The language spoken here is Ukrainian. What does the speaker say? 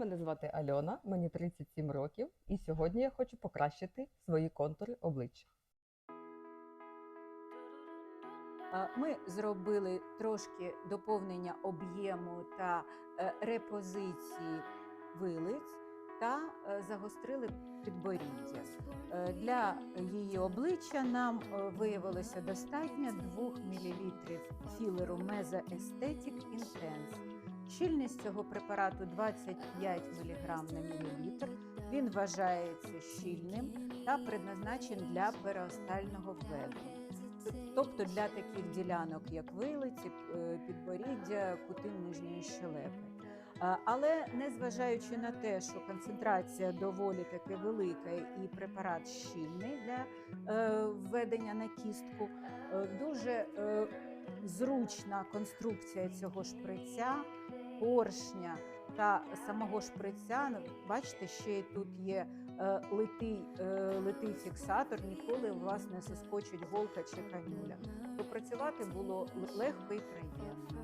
Мене звати Альона, мені 37 років, і сьогодні я хочу покращити свої контури обличчя. Ми зробили трошки доповнення об'єму та е, репозиції вилиць та е, загострили підборіддя. Е, Для її обличчя нам виявилося достатньо 2 мл філеру Meza Aesthetic Intense. Щільність цього препарату 25 мг на мілілітр. Він вважається щільним та предназначен для переостального введення. Тобто для таких ділянок, як вилиці, е, підборіддя, кути нижньої щелепи. Але незважаючи на те, що концентрація доволі таки велика і препарат щільний для е, введення на кістку, е, дуже зручна конструкція цього шприця, поршня та самого шприця. Ну, Бачите, ще й тут є е, литий, е, литий фіксатор, ніколи вас не соскочить голка чи канюля. То працювати було легко і приємно.